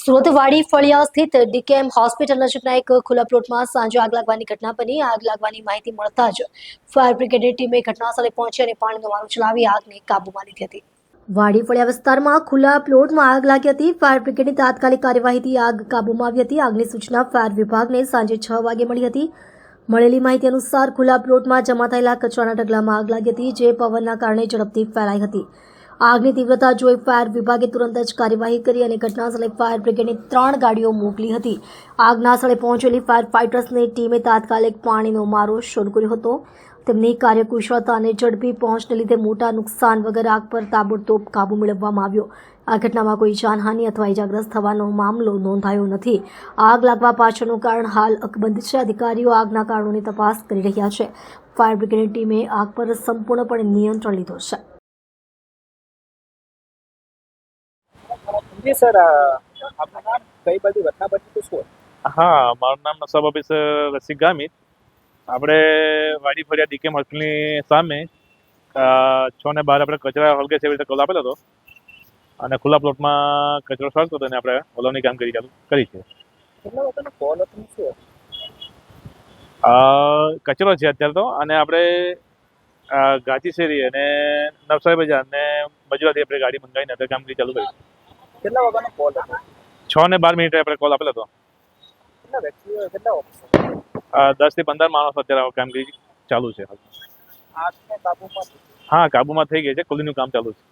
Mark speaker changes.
Speaker 1: સુરત વાડી ફળિયા સ્થિત ડીકેએમ હોસ્પિટલ નજીકના એક ખુલ્લા પ્લોટમાં સાંજે આગ લાગવાની ઘટના બની. આગ લાગવાની માહિતી મળતા જ ફાયર બ્રિગેડની ટીમે ઘટનાસ્થળે પહોંચી અને પાણીનો મારો ચલાવી આગને કાબૂમાં લીધી હતી. વાડી ફળિયા વિસ્તારમાં ખુલ્લા પ્લોટમાં આગ લાગી હતી. ફાયર બ્રિગેડની તાત્કાલિક કાર્યવાહીથી આગ કાબૂમાં આવી હતી. આગની સૂચના ફાયર વિભાગને સાંજે છ વાગે મળી હતી. મળેલી માહિતી અનુસાર ખુલ્લા પ્લોટમાં જમા થયેલા કચરાના ઢગલામાં આગ લાગી હતી, જે પવનના કારણે ઝડપથી ફેલાઈ હતી. આગની તીવ્રતા જોઈ ફાયર વિભાગે તુરંત જ કાર્યવાહી કરી અને ઘટનાસ્થળે ફાયર બ્રિગેડની ત્રણ ગાડીઓ મોકલી હતી. આગના સ્થળે પહોંચેલી ફાયર ફાઇટર્સની ટીમે તાત્કાલિક પાણીનો મારો શરૂ કર્યો હતો. તેમની કાર્યકુશળતા અને ઝડપી પહોંચને લીધે મોટા નુકસાન વગર આગ પર તાબડતોબ કાબુ મેળવવામાં આવ્યો. આ ઘટનામાં કોઈ જાનહાનિ અથવા ઇજાગ્રસ્ત થવાનો મામલો નોંધાયો નથી. આગ લાગવા પાછળનું કારણ હાલ અકબંધ છે. અધિકારીઓ આગના કારણોની તપાસ કરી રહ્યા છે. ફાયર બ્રિગેડની ટીમે આગ પર સંપૂર્ણપણે નિયંત્રણ લીધો છે.
Speaker 2: જી સર આપનું નામ? કઈ બાજુ? ઘટના બની તો શું?
Speaker 3: હા મારું નામ સબ ઓફિસર રસિક ગામિત આપણે વાડી ફળિયા ડીકેમ હોસ્પિટલની સામે છ ને બાર આપણે કચરા હલકે છે એવી રીતે કોલ આપેલો હતો. અને ખુલ્લા પ્લોટમાં કચરો સળગતો હતો અને આપણે ઓલવની કરી ચાલુ કરી છે. કચરો છે અત્યારે તો અને આપણે ગાચી શેરી અને નવસારી બજાર અને મજૂરાથી આપણે ગાડી મંગાવીને અત્યારે કામગીરી ચાલુ કરી
Speaker 2: કેટલા વાગ્યાનો કોલ હતો?
Speaker 3: છ ને બાર મિનિટે આપણે કોલ આપેલો હતો.
Speaker 2: કેટલા વ્યક્તિઓ કેટલા
Speaker 3: અ, દસથી પંદર માણસો અત્યારે કામગીરી ચાલુ છે.
Speaker 2: હાલ.
Speaker 3: હા કાબુમાં થઈ ગઈ છે. કુલીનું કામ ચાલુ છે.